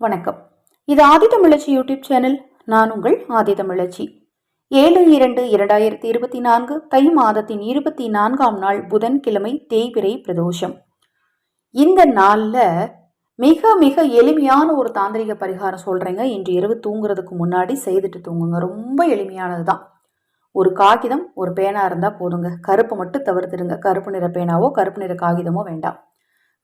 வணக்கம். இது ஆதி தமிழச்சி YouTube channel. நான் உங்கள் ஆதி தமிழச்சி. ஏழு இரண்டு இரண்டாயிரத்தி இருபத்தி நான்கு தை மாதத்தின் இருபத்தி நான்காம் நாள் புதன்கிழமை தேய்பிரை பிரதோஷம். இந்த நாளில் மிக மிக எளிமையான ஒரு தாந்திரிக பரிகாரம் சொல்கிறேங்க இன்று இரவு தூங்குறதுக்கு முன்னாடி செய்துட்டு தூங்குங்க. ரொம்ப எளிமையானது தான் ஒரு காகிதம் ஒரு பேனா இருந்தால் போதுங்க. கருப்பு மட்டும் தவிர்த்துடுங்க. கருப்பு நிற பேனாவோ கருப்பு நிற காகிதமோ வேண்டாம்.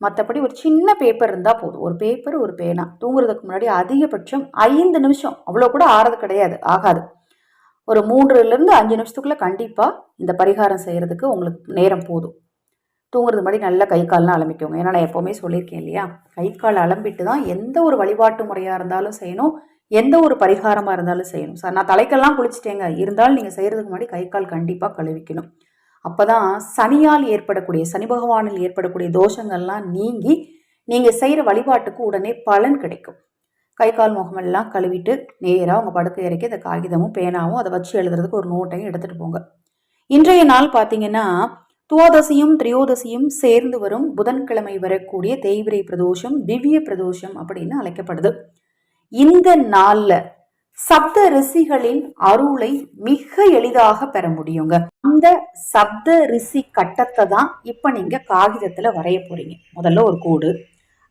மற்றபடி ஒரு சின்ன பேப்பர் இருந்தால் போதும். ஒரு பேப்பர் ஒரு பேனா. தூங்குறதுக்கு முன்னாடி அதிகபட்சம் ஐந்து நிமிஷம். அவ்வளோ கூட ஆறது கிடையாது. ஆகாது. ஒரு மூன்றுலேருந்து அஞ்சு நிமிஷத்துக்குள்ளே கண்டிப்பாக இந்த பரிகாரம் செய்கிறதுக்கு உங்களுக்கு நேரம் போதும். தூங்குறது முன்னாடி நல்லா கை கால்லாம் அலம்பிக்கோங்க. ஏன்னா நான் எப்போவுமே சொல்லியிருக்கேன் இல்லையா? கை கால் அலம்பிட்டு தான் எந்த ஒரு வழிபாட்டு முறையாக இருந்தாலும் செய்யணும். எந்த ஒரு பரிகாரமாக இருந்தாலும் செய்யணும். சார் நான் தலைக்கெல்லாம் குளிச்சிட்டேங்க. இருந்தாலும் நீங்கள் செய்கிறதுக்கு முன்னாடி கை கால் கண்டிப்பாக கழுவிக்கணும். அப்போ தான் சனியால் ஏற்படக்கூடிய சனி பகவானில் ஏற்படக்கூடிய தோஷங்கள்லாம் நீங்கி நீங்கள் செய்கிற வழிபாட்டுக்கு உடனே பலன் கிடைக்கும். கை கால் முகமெல்லாம் கழுவிட்டு நேராக உங்கள் படுக்கை இறக்கி அந்த காகிதமும் பேனாவும் அதை வச்சு எழுதுறதுக்கு ஒரு நோட்டையும் எடுத்துகிட்டு போங்க. இன்றைய நாள் பார்த்தீங்கன்னா துவாதசியும் திரியோதசியும் சேர்ந்து வரும் புதன்கிழமை வரக்கூடிய தேய்விரை பிரதோஷம் திவ்ய பிரதோஷம் அப்படின்னு அழைக்கப்படுது. இந்த நாளில் சப்த ரிஷிகளின் அருளை மிக எளிதாக பெற முடியுங்க. அந்த சப்த ரிஷி கட்டத்தை தான் இப்போ நீங்க காகிதத்துல வரைய போறீங்க. முதல்ல ஒரு கோடு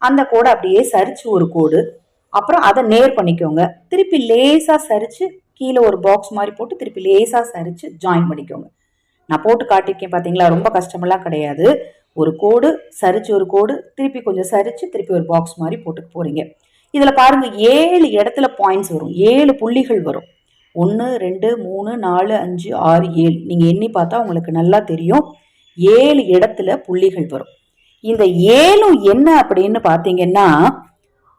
அந்த கோடை அப்படியே சரிச்சு ஒரு கோடு அப்புறம் அதை நேர் பண்ணிக்கோங்க. திருப்பி லேசா சரிச்சு கீழே ஒரு பாக்ஸ் மாதிரி போட்டு திருப்பி லேசா சரிச்சு ஜாயின் பண்ணிக்கோங்க. நான் போட்டு காட்டியிருக்கேன் பார்த்தீங்களா ரொம்ப கஷ்டமெல்லாம் கிடையாது. ஒரு கோடு சரிச்சு ஒரு கோடு திருப்பி கொஞ்சம் சரிச்சு திருப்பி ஒரு பாக்ஸ் மாதிரி போட்டுக்கு போறீங்க. இதில் பாருங்கள் ஏழு இடத்துல பாயிண்ட்ஸ் வரும். ஏழு புள்ளிகள் வரும். ஒன்று ரெண்டு மூணு நாலு அஞ்சு ஆறு ஏழு. நீங்கள் எண்ணி பார்த்தா உங்களுக்கு நல்லா தெரியும். ஏழு இடத்துல புள்ளிகள் வரும். இந்த ஏழும் என்ன அப்படின்னு பார்த்தீங்கன்னா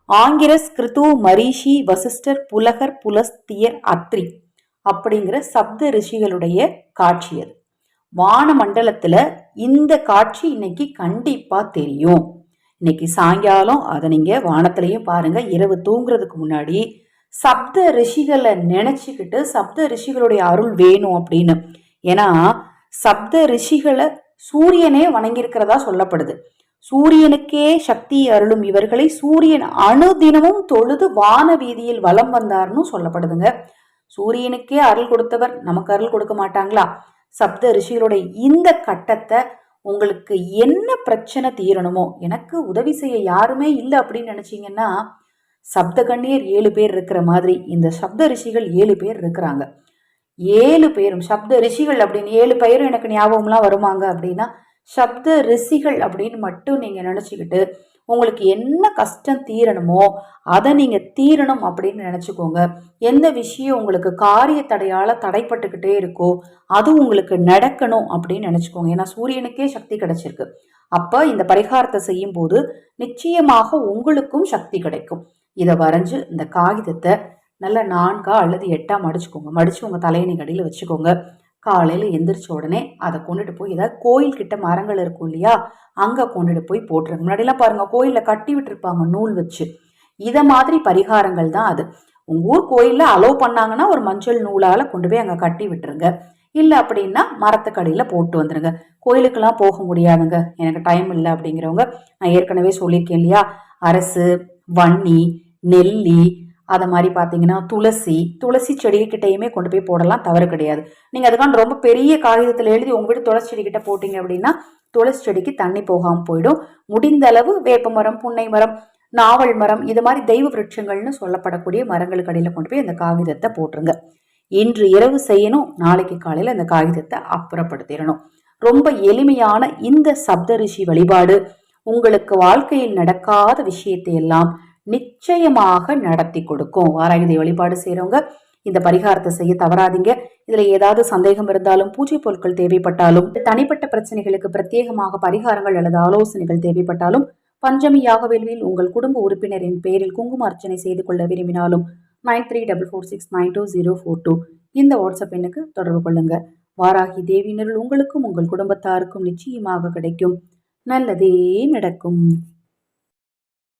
ஆங்கிரஸ் கிருத்து மரிஷி வசிஷ்டர் புலகர் புலஸ்தியர் அத்ரி அப்படிங்கிற சப்த ரிஷிகளுடைய காட்சி அது. வான மண்டலத்தில் இந்த காட்சி இன்னைக்கு கண்டிப்பாக தெரியும். இன்னைக்கு சாயங்காலம் அதை நீங்கள் வானத்திலையும் பாருங்கள் இரவு தூங்குறதுக்கு முன்னாடி சப்த ரிஷிகளை நினச்சிக்கிட்டு சப்த ரிஷிகளுடைய அருள் வேணும் அப்படின்னு. ஏன்னா சப்த ரிஷிகளை சூரியனே வணங்கியிருக்கிறதா சொல்லப்படுது. சூரியனுக்கே சக்தி அருளும் இவர்களை சூரியன் அணுதினமும் தொழுது வான வீதியில் வலம் வந்தார்னு சொல்லப்படுதுங்க. சூரியனுக்கே அருள் கொடுத்தவர் நமக்கு அருள் கொடுக்க மாட்டாங்களா? சப்த ரிஷிகளுடைய இந்த கட்டத்தை உங்களுக்கு என்ன பிரச்சனை தீரணுமோ எனக்கு உதவி செய்ய யாருமே இல்லை அப்படின்னு நினச்சிங்கன்னா சப்த கண்ணியர் ஏழு பேர் இருக்கிற மாதிரி இந்த சப்த ரிஷிகள் ஏழு பேர் இருக்கிறாங்க. ஏழு பேரும் சப்த ரிஷிகள் அப்படின்னு ஏழு பேரும் எனக்கு ஞாபகம்லாம் வருவாங்க அப்படின்னா சப்த ரிஷிகள் அப்படின்னு மட்டும் நீங்கள் நினச்சிக்கிட்டு உங்களுக்கு என்ன கஷ்டம் தீரணுமோ அதை நீங்கள் தீரணும் அப்படின்னு நினச்சிக்கோங்க. எந்த விஷயம் உங்களுக்கு காரிய தடையால் தடைப்பட்டுக்கிட்டே இருக்கோ அது உங்களுக்கு நடக்கணும் அப்படின்னு நினச்சிக்கோங்க. ஏன்னா சூரியனுக்கே சக்தி கிடைச்சிருக்கு. அப்போ இந்த பரிகாரத்தை செய்யும் போது நிச்சயமாக உங்களுக்கும் சக்தி கிடைக்கும். இதை வரைஞ்சு இந்த காகிதத்தை நல்ல நான்கா அல்லது எட்டா மடிச்சுக்கோங்க. மடிச்சு உங்கள் தலையணை கடியில் வச்சுக்கோங்க. காலையில் எந்திரிச்ச உடனே அதை கொண்டுட்டு போய் ஏதாவது கோயில் கிட்ட மரங்கள் இருக்கும் இல்லையா அங்கே கொண்டுட்டு போய் போட்டுருங்க. முன்னாடிலாம் பாருங்கள் கோயிலில் கட்டி விட்டுருப்பாங்க நூல் வச்சு. இதை மாதிரி பரிகாரங்கள் தான் அது. உங்கள் ஊர் கோயிலில் அலோவ் பண்ணாங்கன்னா ஒரு மஞ்சள் நூலால் கொண்டு போய் அங்கே கட்டி விட்டுருங்க. இல்லை அப்படின்னா மரத்துக்கடியில் போட்டு வந்துடுங்க கோயிலுக்கெல்லாம் போக முடியாதுங்க. எனக்கு டைம் இல்லை அப்படிங்கிறவங்க நான் ஏற்கனவே சொல்லியிருக்கேன் இல்லையா அரசு வன்னி நெல்லி அதை மாதிரி பார்த்தீங்கன்னா துளசி துளசி செடிகிட்டையுமே கொண்டு போய் போடலாம் தவறு கிடையாது. நீங்கள் அதுக்கான ரொம்ப பெரிய காகிதத்தில் எழுதி உங்கள் வீட்டு துளசி செடிக்கிட்ட போட்டிங்க அப்படின்னா துளசி செடிக்கு தண்ணி போகாமல் போயிடும். முடிந்த அளவு வேப்ப மரம் புன்னை மரம் நாவல் மரம் இது மாதிரி தெய்வ விருட்சங்கள்னு சொல்லப்படக்கூடிய மரங்களுக்கு அடியில் கொண்டு போய் அந்த காகிதத்தை போட்டுருங்க. இன்று இரவு செய்யணும் நாளைக்கு காலையில் அந்த காகிதத்தை அப்புறப்படுத்திடணும். ரொம்ப எளிமையான இந்த சப்த ரிஷி வழிபாடு உங்களுக்கு வாழ்க்கையில் நடக்காத விஷயத்தை எல்லாம் நிச்சயமாக நடத்தி கொடுக்கும். வாராயுதை வழிபாடு செய்கிறவங்க இந்த பரிகாரத்தை செய்ய தவறாதீங்க. இதுல ஏதாவது சந்தேகம் இருந்தாலும் பூஜை பொருட்கள் தேவைப்பட்டாலும் தனிப்பட்ட பிரச்சனைகளுக்கு பிரத்யேகமாக பரிகாரங்கள் அல்லது ஆலோசனைகள் தேவைப்பட்டாலும் பஞ்சமி யாகவேள்வியில் உங்கள் குடும்ப உறுப்பினரின் பெயரில் குங்கும அர்ச்சனை செய்து கொள்ள விரும்பினாலும் nine three double four six nine two zero four two இந்த வாட்ஸ்அப் எண்ணுக்கு தொடர்பு கொள்ளுங்க. வாராகி தேவியினரில் உங்களுக்கும் உங்கள் குடும்பத்தாருக்கும் நிச்சயமாக கிடைக்கும். நல்லதே நடக்கும்.